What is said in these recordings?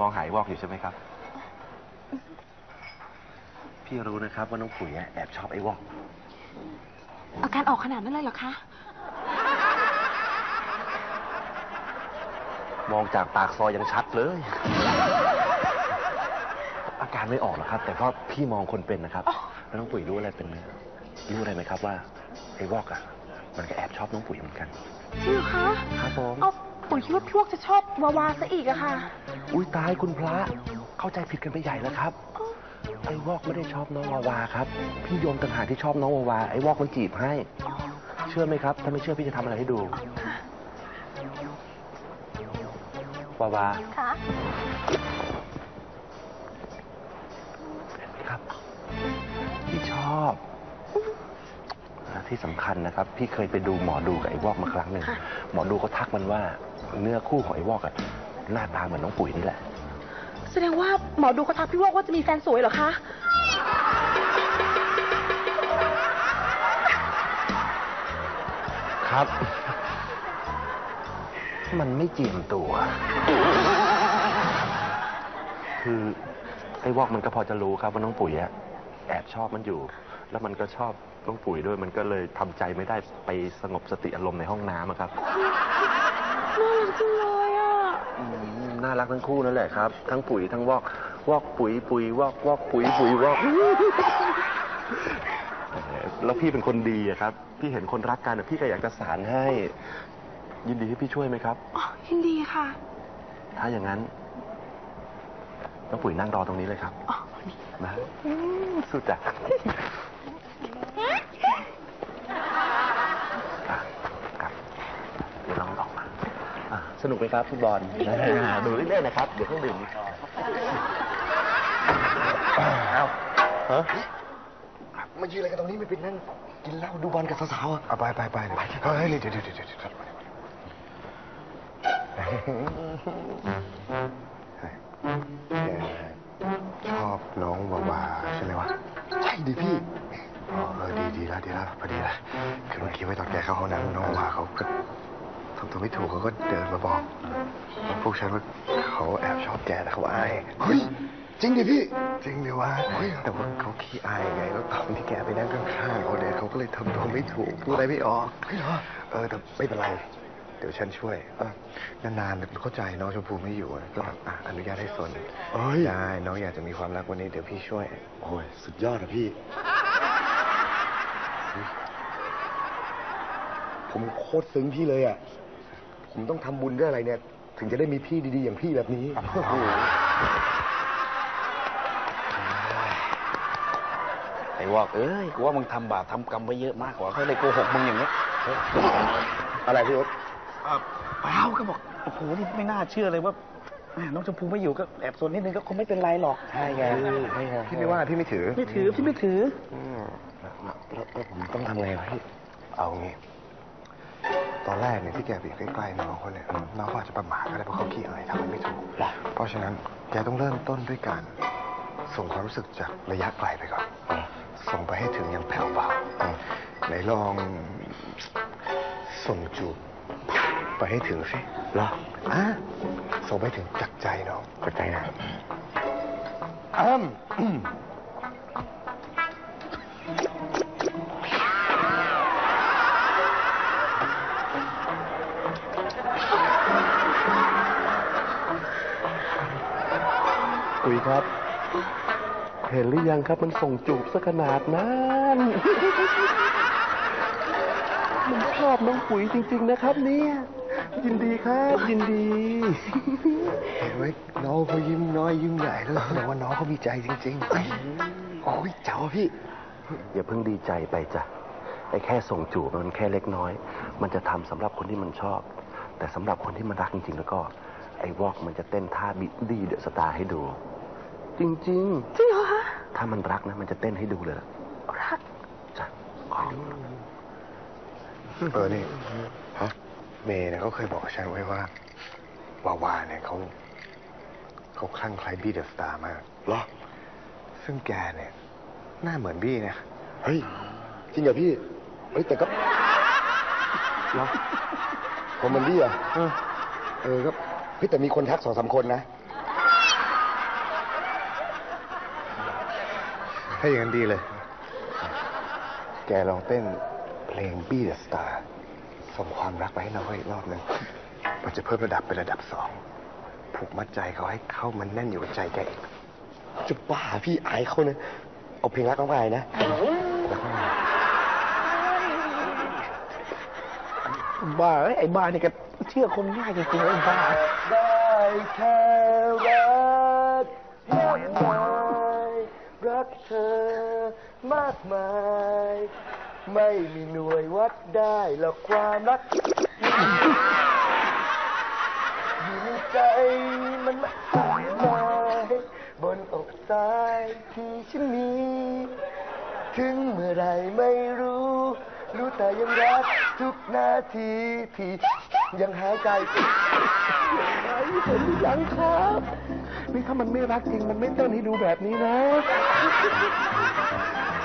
มองหาไอ้วอกอยู่ใช่ไหมครับ พี่รู้นะครับว่าน้องปุ๋ยอะแอบชอบไอ้วอก อาการออกขนาดนั้นเลยเหรอคะ มองจากปากซอยยังชัดเลย อาการไม่ออกหรอกครับ แต่ก็พี่มองคนเป็นนะครับอ๋อแล้วน้องปุ๋ยรู้อะไรเป็นไหมรู้อะไรไหมครับว่าไอ้วอกอะมันก็แอบชอบน้องปุ๋ยเหมือนกัน จริงเหรอคะ ครับผม เอา ปุ๋ยคิดว่าพี่วอกจะชอบวาวาซะอีกอะค่ะ อุ้ยตายคุณพระเข้าใจผิดกันไปใหญ่แล้วครับ ไอ้วอกไม่ได้ชอบน้องวาวาครับ พี่โยมต่างหากที่ชอบน้องวาวาไอ้วอกมันจีบให้ เชื่อไหมครับ ถ้าไม่เชื่อพี่จะทำอะไรให้ดูวาวาค่ะครับพี่ชอบและ ที่สำคัญนะครับ พี่เคยไปดูหมอดูกับไอ้วอกมาครั้งหนึ่งค่ะ หมอดูเขาทักมันว่าเนื้อคู่ของไอ้วอกอะหน้าตาเหมือนน้องปุ๋ยนี่แหละ แสดงว่าหมอดูเขาทักพี่วอกว่าจะมีแฟนสวยเหรอคะ ครับ มันไม่เจียมตัว คือไอ้วอกมันก็พอจะรู้ครับว่าน้องปุ๋ยอะแอบชอบมันอยู่ แล้วมันก็ชอบ น้องปุ๋ยด้วยมันก็เลยทำใจไม่ได้ไปสงบสติอารมณ์ในห้องน้ำอะครับ น่ารักจังเลยอะอืมน่ารักทั้งคู่นั่นแหละครับ ทั้งปุ๋ยทั้งวอก วอกปุ๋ยปุ๋ยวอกวอกปุ๋ยปุ๋ยวอก แล้วพี่เป็นคนดีอะครับ พี่เห็นคนรักกันอะพี่ก็อยากจะสารให้ ยินดีให้พี่ช่วยไหมครับ อ๋อยินดีค่ะ ถ้าอย่างนั้นน้องปุ๋ยนั่งรอตรงนี้เลยครับอ๋อนะอืมสุดอะอะครับ เดี๋ยวลองออกมาอะ สนุกไหมครับฟุตบอลอ่าดูเรื่อยๆนะครับ เดี๋ยวเครื่องดื่มมีเอ้าฮะมายืนอะไรกันตรงนี้ไม่เป็นนั่งกินเหล้าดูบอลกับสาวๆอะเอาไปไปไปไปเฮ้ยเดี๋ยวเดี๋ยวเดี๋ยวเดี๋ยวเดี๋ยวเฮ้ยแกชอบน้องวาวาใช่ไหมวะ ใช่ดิพี่ อ๋อเออดีดีแล้วดีแล้วพอดีละคือเมื่อกี้ไว้ตอนแกเข้าห้องน้ำน้องวาวาเขาก็ ทำตัวไม่ถูกเขาก็เดินมาบอก พวกฉันว่าเขาแอบชอบแกแต่เขาอายเฮ้ยจริงดิพี่ จริงดิวะแต่ว่าเขาขี้อายไงแล้วตอนที่แกไปนั่งข้างๆเขาเนี่ยเขาก็เลยทำตัวไม่ถูกพูดอะไรไม่ออกเออแต่ไม่เป็นไร เดี๋ยวฉันช่วยเออนานๆเข้าใจน้องชมพูไม่อยู่ก็อะอนุญาตให้สนเอ้ยได้น้องอยากจะมีความรักวันนี้เดี๋ยวพี่ช่วย โอ้ยสุดยอดอะพี่ผมโคตรซึ้งพี่เลยอะ ผมต้องทำบุญด้วยอะไรเนี่ย ถึงจะได้มีพี่ดีๆ อย่างพี่แบบนี้ ไอ้วอกเอ้ยกูว่ามึงทำบาปทำกรรมไว้เยอะมากกว่าเขาเลยโกหกมึงอย่างเนี้ยอะไรพี่อ๊ตอะเปล่าก็บอกโอ้โหนี่ไม่น่าเชื่อเลยว่าแม่น้องชมพูไม่อยู่ก็แอบโซนนิดนึงก็คงไม่เป็นไรหรอกใช่ไงพี่ไม่ว่าพี่ไม่ถือ ไม่ถือพี่ไม่ถืออืมแล้วแล้วแล้วผมต้องทำไงวะพี่เอางี้ ตอนแรกเนี่ยที่แกไปใกล้ๆน้องเขาเนี่ยน้องเขาอาจจะประมาทก็ได้เพราะเขาขี้อายทำอะไรไม่ถูก เพราะฉะนั้นแกต้องเริ่มต้นด้วยการส่งความรู้สึกจากระยะไกลไปก่อน ส่งไปให้ถึงอย่างแผ่วเบาไหนลองส่งจูบไปให้ถึงสิเหรออะส่งไปถึงจากใจน้องจากใจนะอ้ำ ปุ๋ยครับ เห็นหรือยังครับมันส่งจูบซะขนาดนั้น มันชอบน้องปุ๋ยจริง ๆ นะครับ เนี่ย ยินดีครับ ยินดี เห็นไหมน้องเขายิ้มน้อยยิ้มใหญ่แล้วแสดงว่าน้องเขามีใจจริงๆโอ้ยเจ้าพี่ อย่าเพิ่งดีใจไปจ้ะไอ้แค่ส่งจูบมันแค่เล็กน้อย มันจะทำสำหรับคนที่มันชอบ แต่สำหรับคนที่มันรักจริงๆแล้วก็ไอ้วอกมันจะเต้นท่าบิดดี้เดอะสตาร์ให้ดู จริง จริงเหรอคะๆ ถ้ามันรักนะ มันจะเต้นให้ดูเลยล่ะรักจ้ะขอดูเออนี่ฮะเมย์เนี่ยเขาเคยบอกฉันไว้ว่าวาวาเนี่ยเขาเขาคลั่งไคล้บี้เดอะสตาร์มาก เหรอ ซึ่งแกเนี่ยหน้าเหมือนบี้นะ เฮ้ย จริงเหรอพี่ เฮ้ย แต่ก็เหรอผมเหมันบี้อะเออก็เฮ้ยแต่มีคนทักสองสามคนนะ ถ้าอย่างนั้นดีเลย แกลองเต้นเพลง Be the Star ส่งความรักไปให้น้องเขาอีกรอบหนึ่งมันจะเพิ่มระดับเป็นระดับสอง ผูกมัดใจเขาให้เข้ามันแน่นอยู่กับใจแกอีกจะบ้าพี่อายเขานะเอาเพลงรักน้องไปนะรักน้องไปบ้าเอ้ยไอ้บ้านี่ก็เชื่อคนง่ายจริงๆเลยไอ้บ้า ได้แค่ เธอมากมาย ไม่มีหน่วยวัดได้หรอกความรักอยู่ในใจมันมากมายบนอกซ้ายที่ฉันมี ถึงเมื่อไรไม่รู้ รู้แต่ยังรักทุกนาทีที่ยังหายใจเห็นหรือยังครับ นี่ถ้ามันไม่รักจริงมันไม่เต้นให้ดูแบบนี้นะ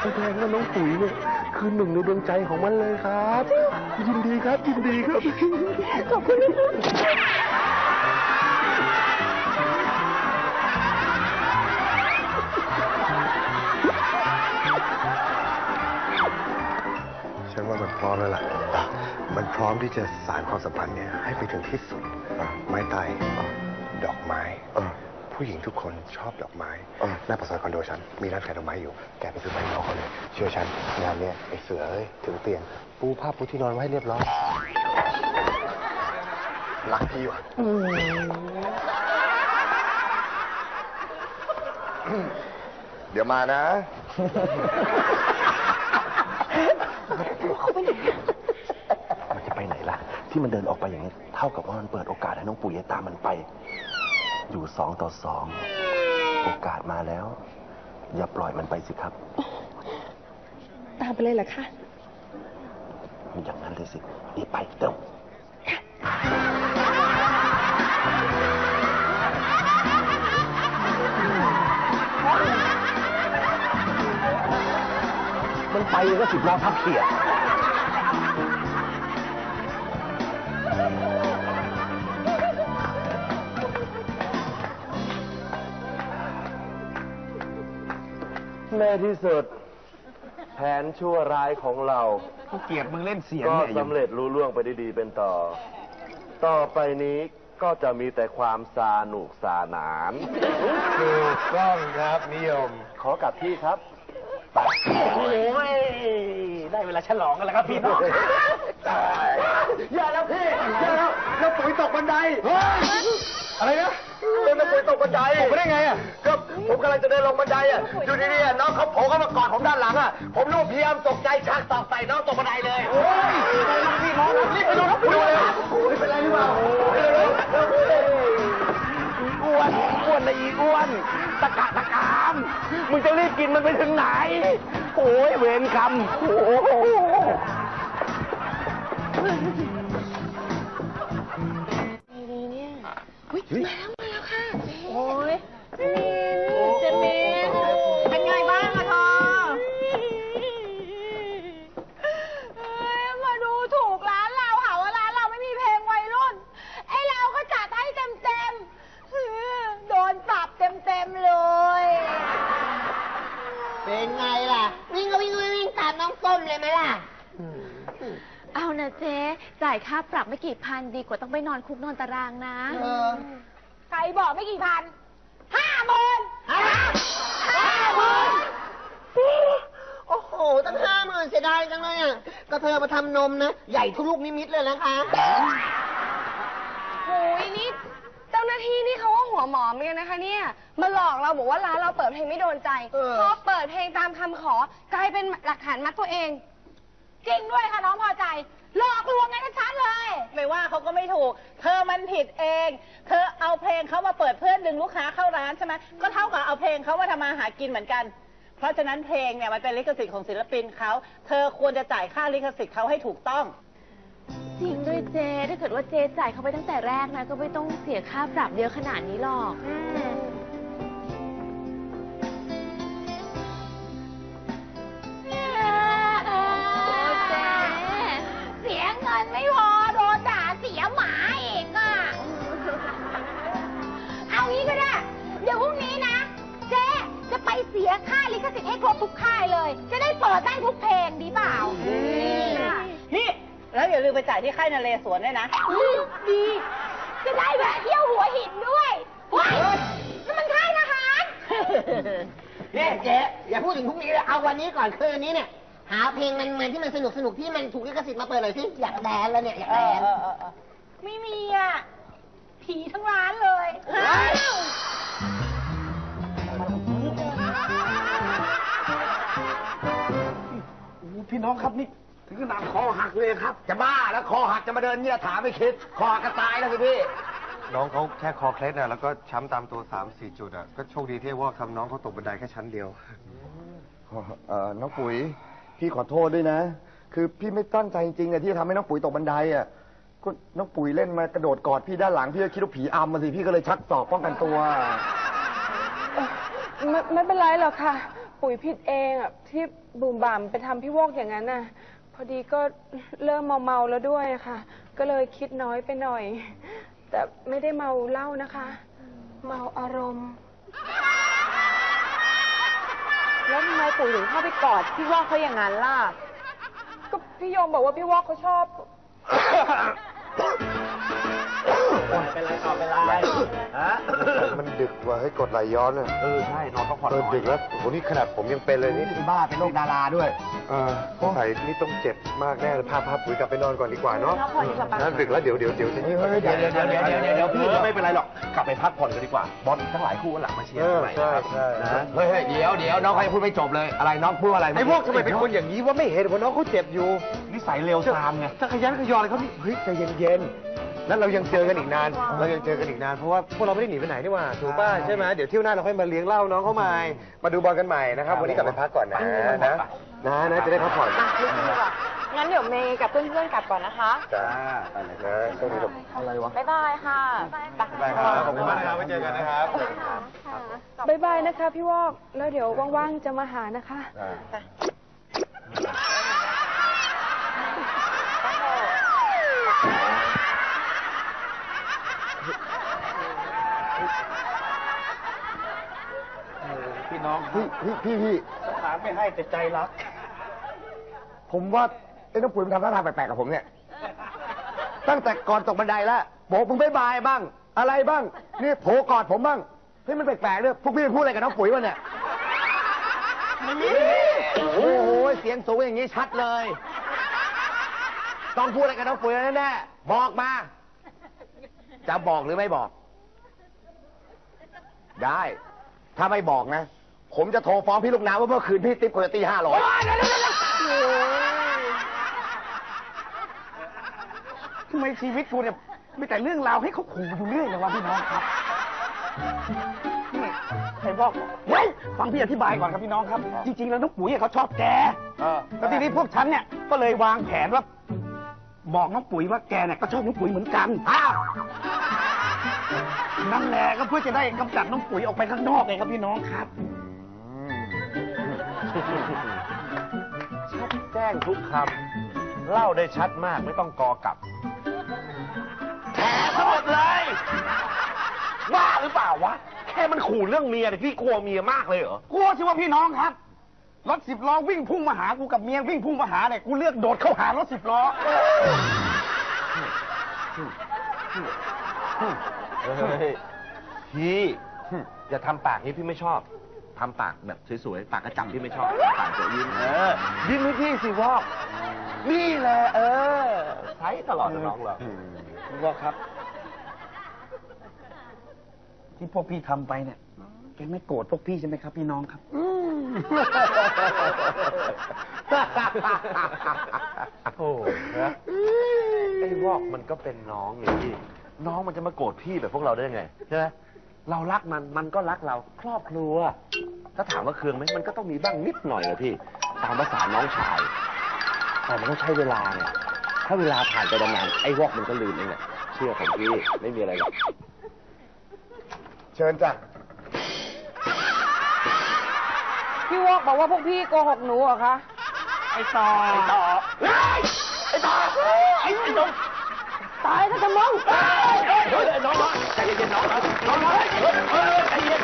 แสดงว่าน้องปุ๋ยเนี่ยคือหนึ่งในดวงใจของมันเลยครับ ยินดีครับยินดีครับ ขอบคุณนะครับฉันว่ามันพร้อมแล้วล่ะ มันพร้อมที่จะสารความสัมพันธ์เนี่ยให้ไปถึงที่สุด ไม้ไต่ดอกไม้ ผู้หญิงทุกคนชอบดอกไม้หน้าปากซอยคอนโดฉันมีร้านขายดอกไม้อยู่ แกไปซื้อไปให้น้องเขาเลย เชื่อฉันงานเนี้ยไอ้เสือเอ้ยถึงเตียง ปูผ้าปูที่นอนไว้ให้เรียบร้อย รักพี่ว่ะเดี๋ยวมานะ มันจะไปไหนล่ะ ที่มันเดินออกไปอย่างนี้ เท่ากับว่ามันเปิดโอกาสให้น้องปุ๋ยตามมันไป อยู่สองต่อสอง โอกาสมาแล้ว อย่าปล่อยมันไปสิครับ ตามไปเลยเหรอคะ อย่างนั้นเลยสิรีบไปเร็วมันไปก็สิบล้อทับเขียด ในที่สุด แผนชั่วร้ายของเรา กูเกลียดมึงเล่นเสียงก็เนี่ยสำเร็จรู้ล่วงไปได้ดีเป็นต่อ ต่อไปนี้ก็จะมีแต่ความสาหนุกสานาน ถูกต้องครับนิยม ขอกลับที่ครับ โอ้ย ได้เวลาฉลองกันแล้วครับพี่น้องอย่าแล้วพี่อย่าแล้วแล้วปุ๋ยตกบันไดอะไรนะเดินมาปุ๋ยตกบันไดตกไปได้ไงอะ ก็ ผมกำลังจะเดินลงบันไดอะ อยู่ดีๆอะน้องเขาโผล่เข้ามากอดผมด้านหลังอะ ผมรูปพยายามตกใจชักตอกใส่น้องตกบันไดเลยโอ้ยพี่น้องรีบไปดูครับดูเลยไม่เป็นไรหรือเปล่าอ้วนอ้วนนะอีอ้วนตะกะตะกามมึงจะรีบกินมันไปถึงไหน โอ้ยเวรกรรมโอ้โหดีเนี่ย อุ้ยมาแล้วมาแล้วค่ะ โอ้ยเจมินเป็นไงบ้างอะเธอเอ้ยมาดูถูกร้านเราหาว่าร้านเราไม่มีเพลงวัยรุ่น ไอ้เราก็จัดให้เต็มเต็มๆเออโดนปรับเต็มเต็มๆเลย เป็นไงล่ะ วิ่งก็วิ่งวิ่งวิ่งตามน้องส้มเลยไหมล่ะ เอานะเจ๊จ่ายค่าปรับไม่กี่พันดีกว่าต้องไปนอนคุกนอนตารางนะ เออ ใครบอกไม่กี่พันห้าหมื่นฮะห้าหมื่นโอ้โห ตั้งห้าหมื่นเสียดายจังเลยอะก็เธอมาทำนมนะ ใหญ่ทุกลูกนิมิตเลยนะคะ โอ้ยนี่เจ้าหน้าที่นี่เขาว่าหัวหมอเหมือนกันนะคะ เนี่ย มาหลอกเราบอกว่าร้านเราเปิดเพลงไม่โดนใจ เออ พอเปิดเพลงตามคำขอกลายเป็นหลักฐานมัดตัวเอง จริงด้วยค่ะน้องพอใจ หลอกลวงกันชัดๆเลย ไม่ว่าเขาก็ไม่ถูก เธอมันผิดเอง เธอเอาเพลงเขามาเปิดเพื่อนดึงลูกค้าเข้าร้านใช่ไหมก็เท่ากับเอาเพลงเขามาทำมาหากินเหมือนกัน เพราะฉะนั้นเพลงเนี่ยมันเป็นลิขสิทธิ์ของศิลปินเขา เธอควรจะจ่ายค่าลิขสิทธิ์เขาให้ถูกต้อง จริงด้วยเจ๊ถ้าเกิดว่าเจ๊จ่ายเขาไปตั้งแต่แรกนะ ก็ไม่ต้องเสียค่าปรับเยอะขนาดนี้หรอกโให้ครบทุกค่ายเลย จะได้เปิดได้ทุกเพลงดีเปล่าค่ะนี่ แล้วอย่าลืมไปจ่ายที่ค่ายนเรศวรด้วยนะ อุ๊ยดี จะได้แวะเที่ยวหัวหินด้วยว้ายนั่นมันค่ายทหาร เนี่ยเจ๊อย่าพูดถึงพรุ่งนี้เลยเอาวันนี้ก่อนคืนนี้เนี่ย หาเพลงมันๆที่มันสนุกสนุกๆที่มันถูกลิขสิทธิ์มาเปิดหน่อยสิอยากแดนแล้วเนี่ยอยากเอแดอนเออเออเออไม่มีอะ ผีทั้งร้านเลยโอ้โห พี่น้องครับนี่ถึงขนาดคอหักเลยครับ จะบ้าแล้วคอหักจะมาเดินเนี่ยถามไม่คิด คอหักก็ตายแล้วสิพี่ น้องเขาแค่คอเคล็ดน่ะแล้วก็ช้ำตามตัวสามสี่จุดอะก็โชคดีที่ว่าทำน้องเขาตกบันไดแค่ชั้นเดียว เออน้องปุ๋ย พี่ขอโทษด้วยนะ คือพี่ไม่ตั้งใจจริงๆอะที่จะทำให้น้องปุ๋ยตกบันไดอะก็น้องปุ๋ยเล่นมากระโดดกอดพี่ด้านหลังพี่ก็คิดว่าผีอำมาสิพี่ก็เลยชักศอกป้องกันตัว ไม่ไม่เป็นไรหรอกค่ะ ปุ๋ยผิดเองอะที่บุ่มบ่ามไปทำพี่วอกอย่างนั้นน่ะ พอดีก็เริ่มเมาๆแล้วด้วยอะค่ะ ก็เลยคิดน้อยไปหน่อย แต่ไม่ได้เมาเหล้านะคะ เมาอารมณ์ แล้วทำไมปุ๋ยถึงเข้าไปกอดพี่วอกเขาอย่างนั้นล่ะ ก็พี่โยมบอกว่าพี่วอกเขาชอบ เป็นไรต่อเป็นไรฮะมันดึกว่ะให้กดไหลย้อนอะเออใช่นอนพักผ่อนเออดึกแล้วโหนี่ขนาดผมยังเป็นเลยนี่บ้าเป็นโรคดาราด้วยเออสงสัยนี่ต้องเจ็บมากแน่เลยพาพาปุ๋ยกลับไปนอนก่อนดีกว่าเนาะพักผ่อนดีกว่าปะนดึกแล้วเดี๋ยวเดี๋ยวเดี๋ยวจะเฮ้ยเฮ้ยเดี๋ยวเดี๋ยวเดี๋ยวเดี๋ยวเดี๋ยวเดี๋ยวพี่เออไม่เป็นไรหรอกกลับไปพักผ่อนกันดีกว่าบอลทั้งหลายคู่วันหลังมาเชียร์เอกัอนใหม่ใช่นะครับใช่นะเฮ้ยเฮ้ยเดี๋ยวเดี๋ยวน้องเขายังพูดไม่จบเลยอะไรน้องพูดอะไรไอ้พวกทำไมเป็นคนอย่างนี้ว่าไม่เห็นว่าน้องเขาเจ็บอยู่นิสัยเร็วซามไงถ้าขยันขยออะไรเขาเฮ้ยใจเย็นๆ นั้นเรายังเจอกันอีกนาน เรายังเจอกันอีกนานเพราะว่าพวกเราไม่ได้หนีไปไหนนี่หว่าถูกป่ะใช่ไหมเดี๋ยวเที่ยวหน้าเราค่อยมาเลี้ยงเหล้าน้องเขาใหม่มาดูบอลกันใหม่นะครับ วันนี้กลับไปพักก่อนนะนะนะนะจะได้พักผ่อนมาลุกขึ้นดีกว่างั้นเดี๋ยวเมย์กับเพื่อนๆกลับก่อนนะคะ จ้าไปเลยนะโชคดีครับอะไรวะ บ๊ายบายค่ะไปครับขอบคุณมากนะครับไว้เจอกันนะครับ บายบายนะคะ พี่วอก แล้วเดี๋ยวว่างๆจะมาหานะคะพี่ น้องพี่พี่พี่พี่สถานไม่ให้แต่ใจรัก ผมว่าไอ้น้องปุ๋ยมันทำท่าทางแปลกๆกับผมเนี่ย ตั้งแต่ก่อนตกบันไดแล้วบอกมึงบายบายบ้าง อะไรบ้าง นี่โผล่กอดผมบ้างเฮ้ยมันแปลกๆเนี่ยพวกพี่พูดอะไรกับน้องปุ๋ยวะเนี่ยโอ้โหเสียงสูงอย่างนี้ชัดเลย ต้องพูดอะไรกับน้องปุ๋ยแน่ๆบอกมา จะบอกหรือไม่บอก ได้ ถ้าไม่บอกนะ ผมจะโทรฟ้องพี่ลูกน้ำว่าเมื่อคืนพี่ติ๊บคนละตีห้าร้อยทำไมชีวิตกูเนี่ยมีแต่เรื่องราวให้เขาขู่อยู่เรื่อยเลยวะพี่น้องครับนี่ไอ้พวกเฮ้ยฟังพี่อธิบายก่อนครับพี่น้องครับ จริง ๆ แล้วน้องปุ๋ยอะเขาชอบแกเออ แล้วทีนี้พวกฉันเนี่ยก็เลยวางแผนว่า บอกน้องปุ๋ยว่าแกเนี่ยก็ชอบน้องปุ๋ยเหมือนกันอ้าวนั่นแหละก็เพื่อจะได้กำจัดน้องปุ๋ยออกไปข้างนอกไงครับพี่น้องครับ ชัดแจ้งทุกคำเล่าได้ชัดมากไม่ต้องกอกลับแถทั้งหมดเลยว่าหรือเปล่าวะ แค่มันขู่เรื่องเมียแต่พี่กลัวเมียมากเลยเหรอ กลัวสิว่าพี่น้องครับ รถสิบล้อวิ่งพุ่งมาหากูกับเมียวิ่งพุ่งมาหาเนี่ยกูเลือกโดดเข้าหารถสิบล้อ เฮ้ยพี่อย่าทำปากนี้พี่ไม่ชอบ ทำปากแบบสวยๆ ปากกระจับพี่ไม่ชอบ ปากจะยิ้มเออ ยิ้มให้พี่สิวอก นี่แหละ เออ ใช้ตลอดนะน้องเราคุณว่าครับ ที่พวกพี่ทำไปเนี่ย แกไม่โกรธพวกพี่ใช่ไหมครับ พี่น้องครับ โอ้นะไอ้วอกมันก็เป็นน้องไงพี่ น้องมันจะมาโกรธพี่แบบพวกเราได้ยังไงใช่ไหม เรารักมันมันก็รักเราครอบครัว ถ้าถามว่าเคืองไหมมันก็ต้องมีบ้างนิดหน่อยแหละพี่ ตามภาษาน้องชายแต่มันต้องใช้เวลาไงถ้าเวลาผ่านไปนานๆไอ้วอกมันก็ลืมเองแหละเชื่อผมพี่ไม่มีอะไรหรอกเชิญจ้ะพี่วอกบอกว่าพวกพี่โกหกหนูเหรอคะ ไอ้ต่อ ไอ้ต่อไอ้ตาไอ้ไอ้น้อง ตายถ้าจะมอง เฮ้ยเฮ้ยน้องน้องใจเย็นน้องน้องน้องใจเย็น